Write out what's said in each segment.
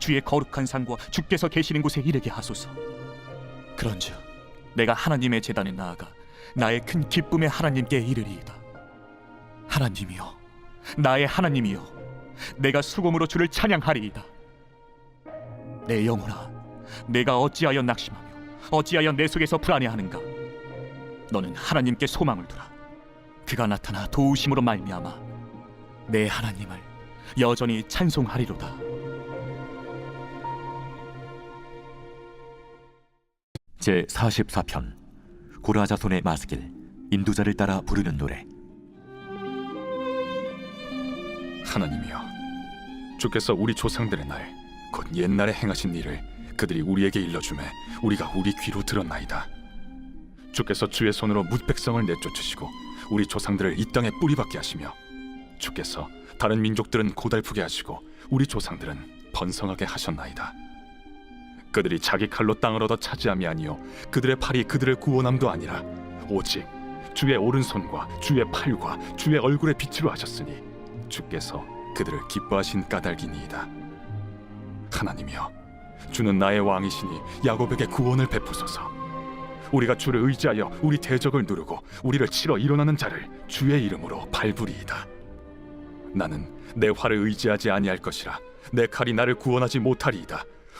주의 거룩한 상과 주께서 계시는 곳에 이르게 하소서 그런즉 내가 하나님의 재단에 나아가 나의 큰 기쁨의 하나님께 이르리이다. 하나님이여, 나의 하나님이여, 내가 수금으로 주를 찬양하리이다. 내 영혼아, 내가 어찌하여 낙심하며 어찌하여 내 속에서 불안해하는가? 너는 하나님께 소망을 두라. 그가 나타나 도우심으로 말미암아 내 하나님을 여전히 찬송하리로다. 제 44편 고라자손의 마스길 인도자를 따라 부르는 노래. 하나님이여 주께서 우리 조상들의 날 곧 옛날에 행하신 일을 그들이 우리에게 일러주매 우리가 우리 귀로 들었나이다. 주께서 주의 손으로 뭇백성을 내쫓으시고 우리 조상들을 이 땅에 뿌리박게 하시며 주께서 다른 민족들은 고달프게 하시고 우리 조상들은 번성하게 하셨나이다 그들이 자기 칼로 땅을 얻어 차지함이 아니요 그들의 팔이 그들을 구원함도 아니라 오직 주의 오른손과 주의 팔과 주의 얼굴의 빛으로 하셨으니 주께서 그들을 기뻐하신 까닭이니이다. 하나님이여, 주는 나의 왕이시니 야곱에게 구원을 베푸소서. 우리가 주를 의지하여 우리 대적을 누르고 우리를 치러 일어나는 자를 주의 이름으로 밟으리이다. 나는 내 활을 의지하지 아니할 것이라 내 칼이 나를 구원하지 못하리이다.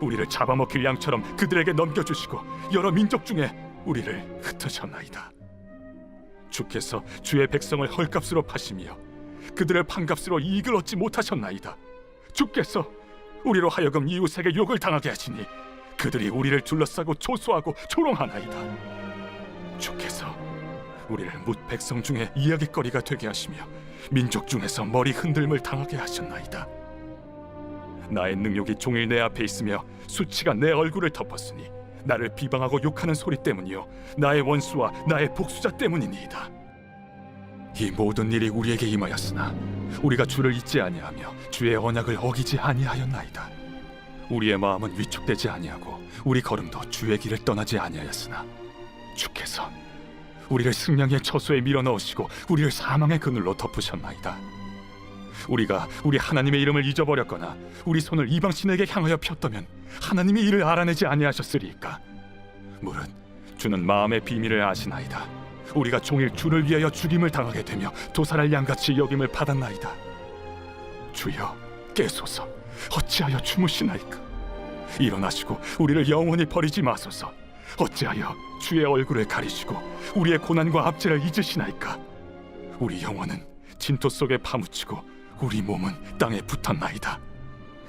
우리를 잡아먹힐 양처럼 그들에게 넘겨주시고 여러 민족 중에 우리를 흩으셨나이다. 주께서 주의 백성을 헐값으로 파시며 그들을 판값으로 이익을 얻지 못하셨나이다. 주께서 우리로 하여금 이웃에게 욕을 당하게 하시니 그들이 우리를 둘러싸고 조소하고 조롱하나이다. 주께서 우리를 뭇 백성 중에 이야기거리가 되게 하시며 민족 중에서 머리 흔들림을 당하게 하셨나이다. 나의 능력이 종일 내 앞에 있으며 수치가 내 얼굴을 덮었으니 나를 비방하고 욕하는 소리 때문이요 나의 원수와 나의 복수자 때문이니이다. 이 모든 일이 우리에게 임하였으나 우리가 주를 잊지 아니하며 주의 언약을 어기지 아니하였나이다. 우리의 마음은 위축되지 아니하고 우리 걸음도 주의 길을 떠나지 아니하였으나 주께서 우리를 승량의 처소에 밀어 넣으시고 우리를 사망의 그늘로 덮으셨나이다. 우리가 우리 하나님의 이름을 잊어버렸거나 우리 손을 이방 신에게 향하여 폈다면 하나님이 이를 알아내지 아니하셨으리까. 무릇 주는 마음의 비밀을 아시나이다. 우리가 종일 주를 위하여 죽임을 당하게 되며 도살할 양같이 여김을 받았나이다. 주여 깨소서 어찌하여 주무시나이까 일어나시고 우리를 영원히 버리지 마소서 어찌하여 주의 얼굴을 가리시고 우리의 고난과 압제를 잊으시나이까 우리 영혼은 진토 속에 파묻히고 우리 몸은 땅에 붙었나이다.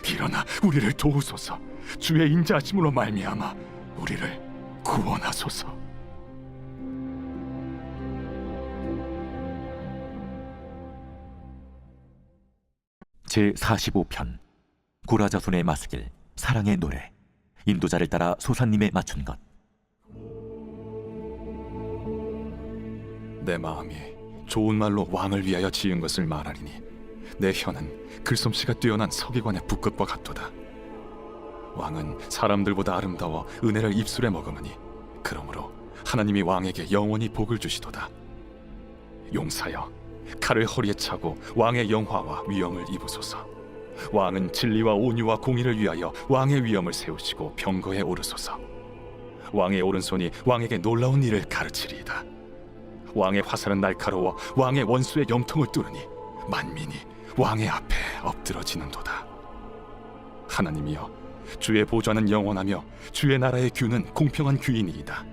일어나 우리를 도우소서. 주의 인자하심으로 말미암아 우리를 구원하소서. 제 45편 고라자손의 마스길 사랑의 노래. 인도자를 따라 소사님에 맞춘 것. 내 마음이 좋은 말로 왕을 위하여 지은 것을 말하리니 내 혀는 글솜씨가 뛰어난 서기관의 붓끝과 같도다. 왕은 사람들보다 아름다워 은혜를 입술에 머금으니 그러므로 하나님이 왕에게 영원히 복을 주시도다. 용사여 칼을 허리에 차고 왕의 영화와 위엄을 입으소서. 왕은 진리와 온유와 공의를 위하여 왕의 위엄을 세우시고 병거에 오르소서. 왕의 오른손이 왕에게 놀라운 일을 가르치리이다. 왕의 화살은 날카로워 왕의 원수의 염통을 뚫으니 만민이 왕의 앞에 엎드러지는도다. 하나님이여 주의 보좌는 영원하며 주의 나라의 규는 공평한 규이니이다.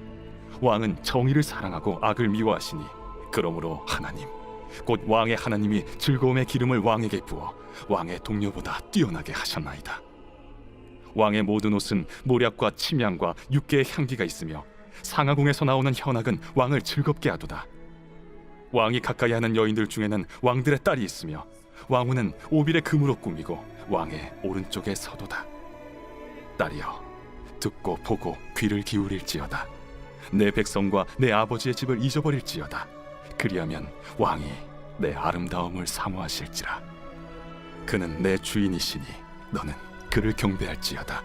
왕은 정의를 사랑하고 악을 미워하시니 그러므로 하나님 곧 왕의 하나님이 즐거움의 기름을 왕에게 부어 왕의 동료보다 뛰어나게 하셨나이다. 왕의 모든 옷은 모략과 침향과 육개의 향기가 있으며 상하궁에서 나오는 현악은 왕을 즐겁게 하도다. 왕이 가까이 하는 여인들 중에는 왕들의 딸이 있으며 왕후는 오빌의 금으로 꾸미고 왕의 오른쪽에 서도다. 딸이여, 듣고 보고 귀를 기울일지어다. 내 백성과 내 아버지의 집을 잊어버릴지어다. 그리하면 왕이 내 아름다움을 사모하실지라. 그는 내 주인이시니 너는 그를 경배할지어다.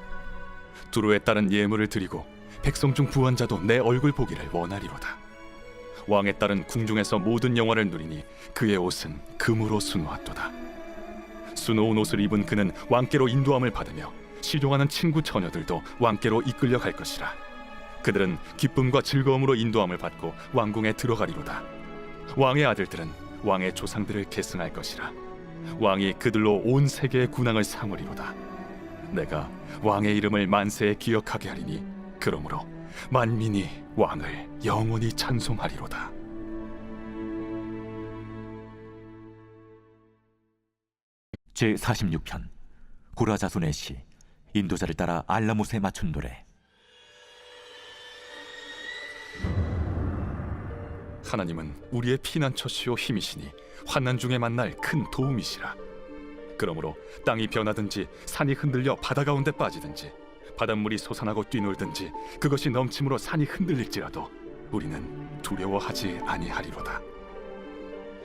두로에 따른 예물을 드리고 백성 중 부한자도 내 얼굴 보기를 원하리로다. 왕의 딸은 궁중에서 모든 영화를 누리니 그의 옷은 금으로 수놓았도다. 수놓은 옷을 입은 그는 왕께로 인도함을 받으며 시종하는 친구 처녀들도 왕께로 이끌려 갈 것이라. 그들은 기쁨과 즐거움으로 인도함을 받고 왕궁에 들어가리로다. 왕의 아들들은 왕의 조상들을 계승할 것이라. 왕이 그들로 온 세계의 군왕을 삼으리로다. 내가 왕의 이름을 만세에 기억하게 하리니 그러므로 만민이 왕을 영원히 찬송하리로다. 제 46편 고라 자손의 시 인도자를 따라 알라못에 맞춘 노래 하나님은 우리의 피난처시요 힘이시니 환난 중에 만날 큰 도움이시라. 그러므로 땅이 변하든지 산이 흔들려 바다 가운데 빠지든지 바닷물이 솟아나고 뛰놀든지 그것이 넘침으로 산이 흔들릴지라도 우리는 두려워하지 아니하리로다.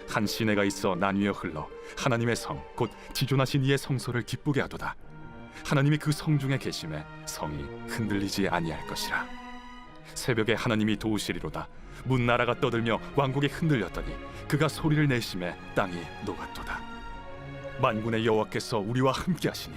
한 시내가 있어 나뉘어 흘러 하나님의 성 곧 지존하신 이의 성소를 기쁘게 하도다. 하나님이 그 성 중에 계심에 성이 흔들리지 아니할 것이라. 새벽에 하나님이 도우시리로다. 문 나라가 떠들며 왕국이 흔들렸더니 그가 소리를 내심에 땅이 녹았도다. 만군의 여호와께서 우리와 함께하시니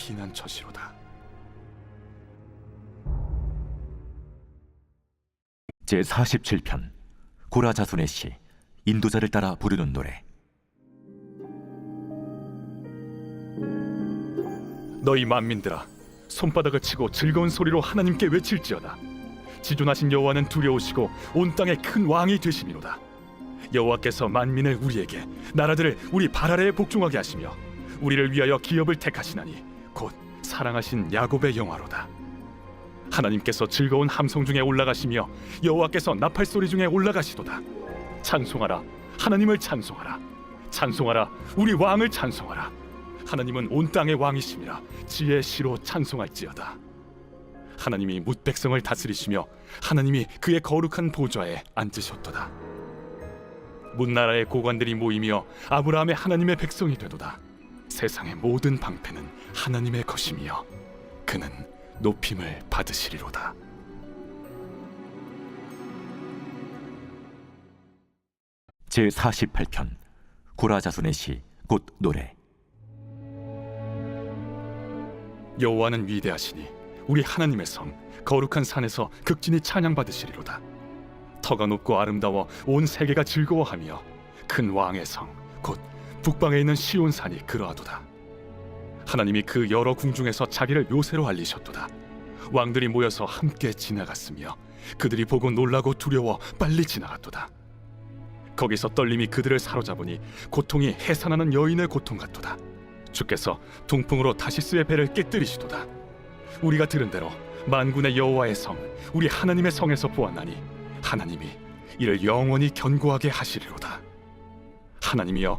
피난처시로다. 제 47편 고라 자손의 시 인도자를 따라 부르는 노래. 너희 만민들아 손바닥을 치고 즐거운 소리로 하나님께 외칠지어다. 지존하신 여호와는 두려우시고 온 땅의 큰 왕이 되심이로다. 여호와께서 만민을 우리에게 나라들을 우리 발 아래에 복종하게 하시며 우리를 위하여 기업을 택하시나니 곧 사랑하신 야곱의 영화로다. 하나님께서 즐거운 함성 중에 올라가시며 여호와께서 나팔 소리 중에 올라가시도다. 찬송하라. 하나님을 찬송하라. 찬송하라. 우리 왕을 찬송하라. 하나님은 온 땅의 왕이심이라 지혜의 시로 찬송할지어다. 하나님이 뭇 백성을 다스리시며 하나님이 그의 거룩한 보좌에 앉으셨도다. 문나라의 고관들이 모이며 아브라함의 하나님의 백성이 되도다 세상의 모든 방패는 하나님의 것이며 그는 높임을 받으시리로다. 제 48편 고라 자손의 시 곧 노래. 여호와는 위대하시니 우리 하나님의 성 거룩한 산에서 극진히 찬양받으시리로다. 터가 높고 아름다워 온 세계가 즐거워하며 큰 왕의 성 곧 북방에 있는 시온산이 그러하도다 하나님이 그 여러 궁중에서 자기를 요새로 알리셨도다 왕들이 모여서 함께 지나갔으며 그들이 보고 놀라고 두려워 빨리 지나갔도다 거기서 떨림이 그들을 사로잡으니 고통이 해산하는 여인의 고통 같도다 주께서 동풍으로 다시스의 배를 깨뜨리시도다. 우리가 들은 대로 만군의 여호와의 성, 우리 하나님의 성에서 보았나니 하나님이 이를 영원히 견고하게 하시리로다. 하나님이여,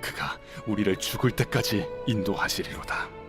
그가 우리를 죽을 때까지 인도하시리로다.